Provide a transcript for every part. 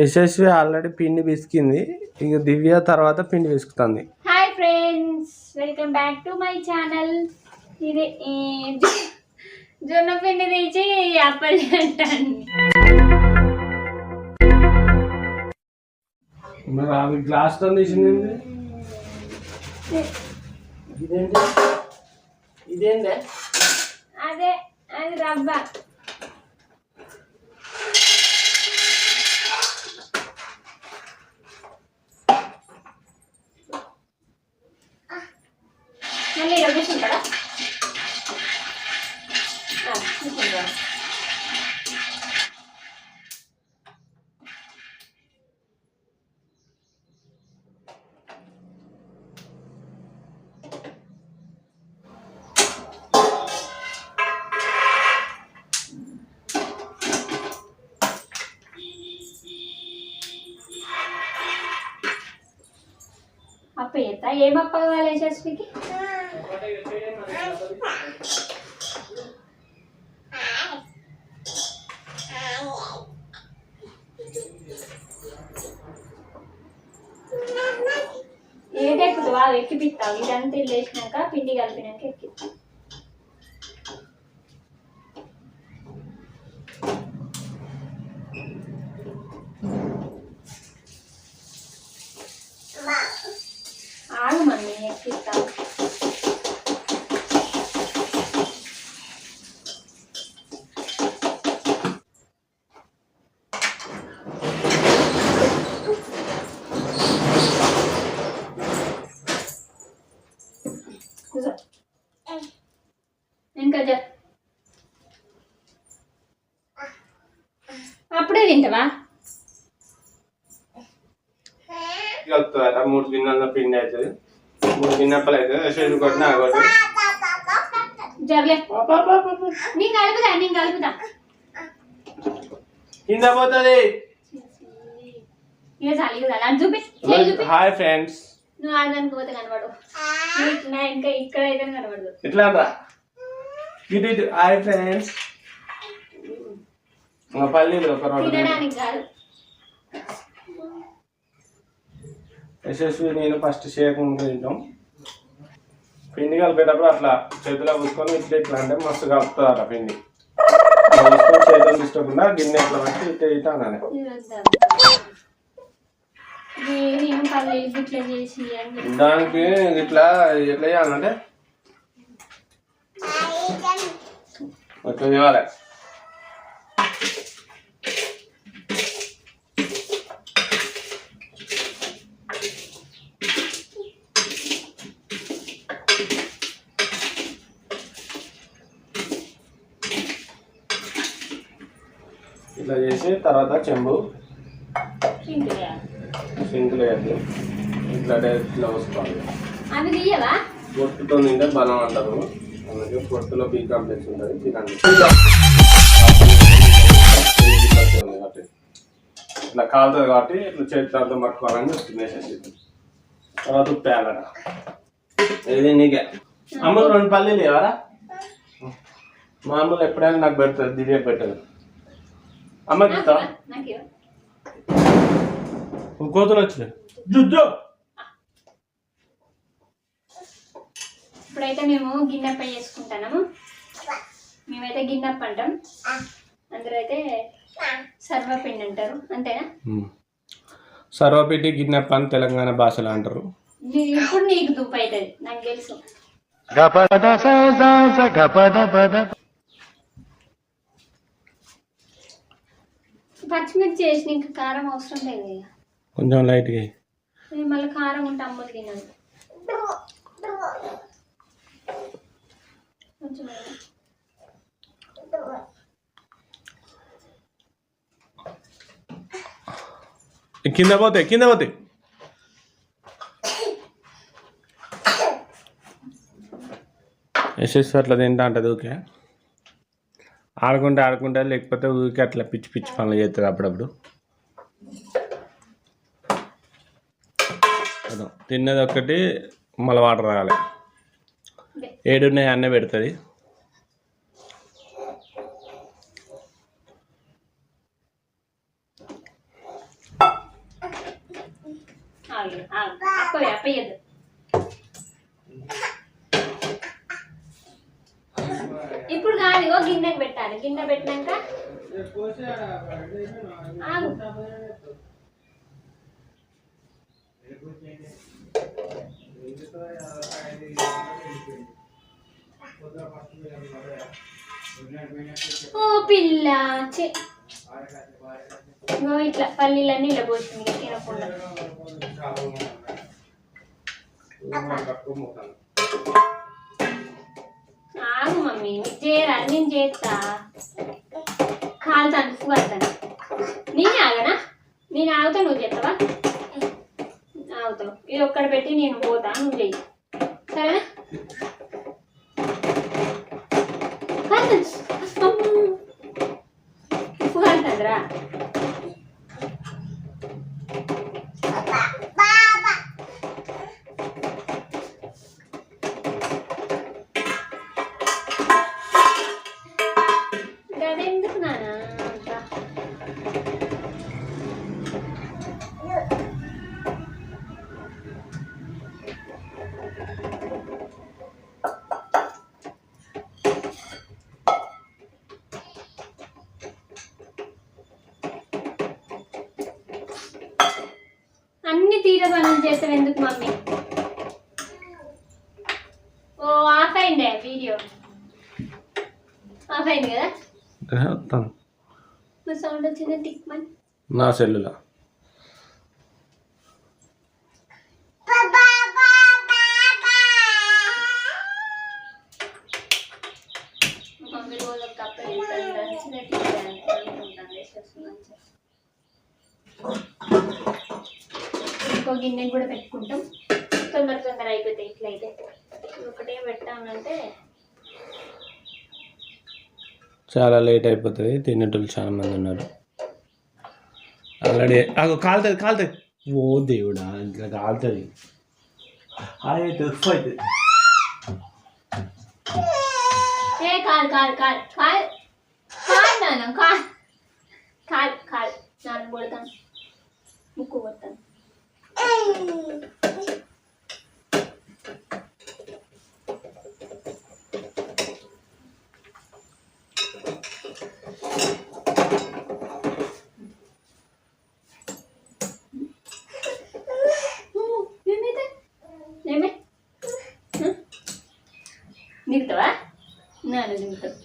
Yashasvi already పిండి పిసికింది. ఇక దివ్య తర్వాత పిండి పిసుకుతుంది. Hi friends welcome back to my channel. ఇది జొన్న పిండి తీసి అప్పలు అంటాను మరి గ్లాస్తో తీసింది ఇదేంటి ఇదేంటి అదే అది రవ్వ. మళ్ళీ రమేష్ ఉంటాడా ఆ, కూర్చుంటాడా? అప్ప ఎత్తా ఏం అప్ప కావాలి యశస్వికి ఏది ఎక్కుతావా ఎక్కిపిస్తావు ఇదంతా ఇల్లు వేసినాక పిండి కలిపినాక ఎక్కిస్తావు ఆగు మమ్మీ ఎక్కిస్తావు కూర్చో. ఇంకా జ అప్పుడే తింటావా? మూడు గిన్నెల పిండి అవుతుంది మూడు గిన్నెప్పలు అవుతుంది యశస్వి కొట్టిన కొట్టి జర్లే. నేను కలుపుదా నేను కలుపుదా కింద పోతుంది. ఇక చాలు ఇక చాలు. అని చూపి చేయి చూపి. హాయ్ ఫ్రెండ్స్ నువ్వు ఆడదానికి పోతే కనబడు నా ఇంకా ఇక్కడ అయితే కనబడదు. ఇట్లా రా? హాయ్ ఫ్రెండ్స్ పల్లీలు ఒక రెండు యశస్వి నేను ఫస్ట్ చేయకుండా తింటాం. పిండి కలిపేటప్పుడు అట్లా చేతిలో పూసుకొని ఇట్లా ఇట్లా అంటే మస్తు కలుపుతుంది పిండి. ఇట్లా పూసుకొని చేతులు తీసుకోకుండా గిన్నె ఇట్లా పెట్టి ఇట్లా ఇట్లా అని దానికి ఇట్లా ఎట్లా చేయాలంటే? ఇట్లా చేయాలి ఇట్లా చేసి తర్వాత చెంబు. సింక్ వేయాలి ఇట్లా అది తీయవా? పొట్టుతో నిండే బలం అంటారు. అందుకే పొట్టులో బీ కాంప్లెక్స్ ఉంటుంది తినండి కాబట్టి ఇట్లా కాలుతుంది కాబట్టి ఇట్లా చేతితో పట్టుకోవాలని వేసేసి తర్వాత ఉప్పేయాలట ఇది నీకే? అమ్ములు రెండు పల్లీలు ఇవ్వరా? మామూలు ఎప్పుడైనా నాకు పెడుతుంది దివ్య పెట్టదు నాకు ఇవ్వు. కోతులు వచ్చినాయి. జుజ్జు. ఇప్పుడైతే మేము గిన్నెప్ప చేసుకుంటాము. మేమైతే గిన్నెప్ప అంటాం. అందరూ అయితే సర్వపిండి అంటారు. అంతేనా? సర్వపేటి గిన్నెప్ప అని తెలంగాణ భాషలో అంటారు. నీ- ఇప్పుడు నీకు దుప్పు అవుతుంది నాకు తెలుసు. పచ్చిమిర్చి వేసి ఇంకా కారం అవసరం లేదు ఇక. కొంచెం లైట్గా నేను మళ్ళీ కారం ఉంటే అమ్మలు తినదు. కొంచెం. కింద పోతే కింద పోతే. యశస్వి అట్లా తింటా అంటది ఊకే ఆడుకుంటే ఆడుకుంటా లేకపోతే ఊరికి అట్లా పిచ్చి పిచ్చి పనులు చేస్తారు అప్పుడప్పుడు. తిన్నది ఒక్కటి మళ్ళీ వాటర్ రావాలి ఏడున్నాయి అన్నీ పెడుతుంది. అప్పయ్యదు ఇప్పుడు కాదు గిన్నె గిన్నెకి పెట్టాలి. గిన్నె పెట్టినాక ఓ పిల్ల ఇట్లా పల్లీలన్నీ ఇలా పోసింది తినకుండా. నీకు చేయరా నేను చేస్తా. కాలుతాను కలుతాను నేనే ఆగనా? నేను ఆగుతా నువ్వు చేస్తావా? ఆగుతావు. ఇది ఒక్కడ పెట్టి నేను పోతా నువ్వు చెయ్యి. సరేనా? ఎందుకు నానా? అన్ని తీర పనులు చేస్తావు ఎందుకు మమ్మీ? ఓ ఆఫ్ అయిందే వీడియో. ఆఫ్ అయింది కదా? వస్తాను మా సౌండ్ వచ్చింది టిక్ మని. నా సెల్లులా. ఇంకో గిన్నె కూడా పెట్టుకుంటాం. తొందర తొందర అయిపోతాయి ఇట్లయితే. ఒకటే పెట్టామంటే చాలా లేట్ అయిపోతుంది తినేటోళ్ళు చాలా మంది ఉన్నారు. ఆల్రెడీ అగో కాలుతుంది కాలుతుంది. ఓ దేవుడా ఇట్లా కాలుతుంది. అయితే ఉప్పు అవుతుంది ఏ కాదు కాదు కాదు కాదు నాన్న కాదు నాన్న కొడతాను ముక్కు కొడతాను దిగుతావా నాన్న దిగుతావు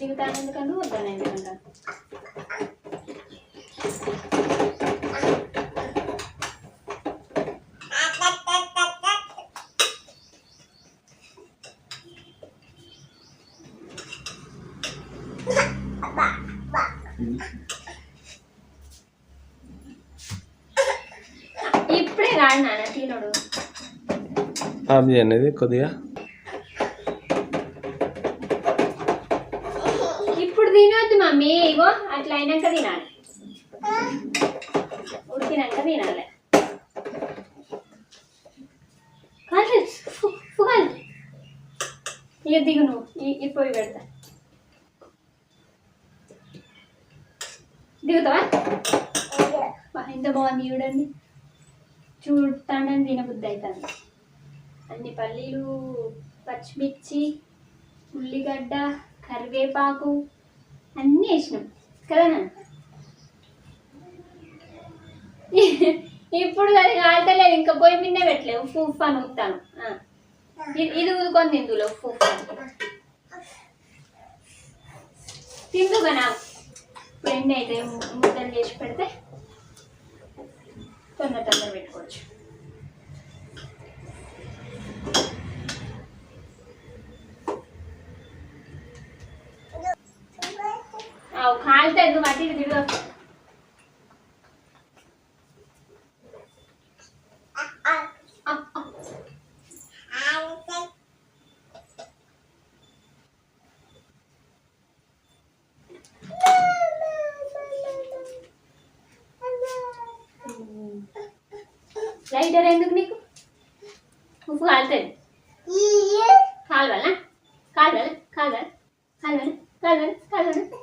దిగుతాను ఎందుకంటే వద్దాను ఎందుకంటే ఇప్పుడే రాడు నాన్న తినడు అది అనేది కొద్దిగా. ఇప్పుడు తినొద్దు మమ్మీ ఇగో అట్లా అయినాక తినాలి. ఉడికినాక తినాలి. ఇక దిగు నువ్వు పొయ్యి పెడతా. దిగుతావా? ఎంత బాగుంది చూడండి. చూడటానని తినబుద్ధి అవుతుంది. అన్ని పల్లీలు పచ్చిమిర్చి ఉల్లిగడ్డ కరివేపాకు అన్నీ వేసినాం. కదా ఇప్పుడు అది కాల్తలేదు ఇంకా పోయి మిన్నే పెట్టలేదు. ఉప్పు ఉప్పు అని ఊపుతాను. ఇది ఇది తిందులో ఉప్పు ఉప్పు తిందుగా నా ఇప్పుడు ఎన్ని అయితే ముద్దలు చేసి పెడితే తొందర తొందర పెట్టుకోవచ్చు. అవు కాలుతుంది నువ్వు అటు ఇటు తిరుగు లైటర్ ఎందుకు నీకు ఉప్పు కాలుతుంది కాలువలా కాలువలా కాలువలా కాలువలా కాలువలా కాలువలా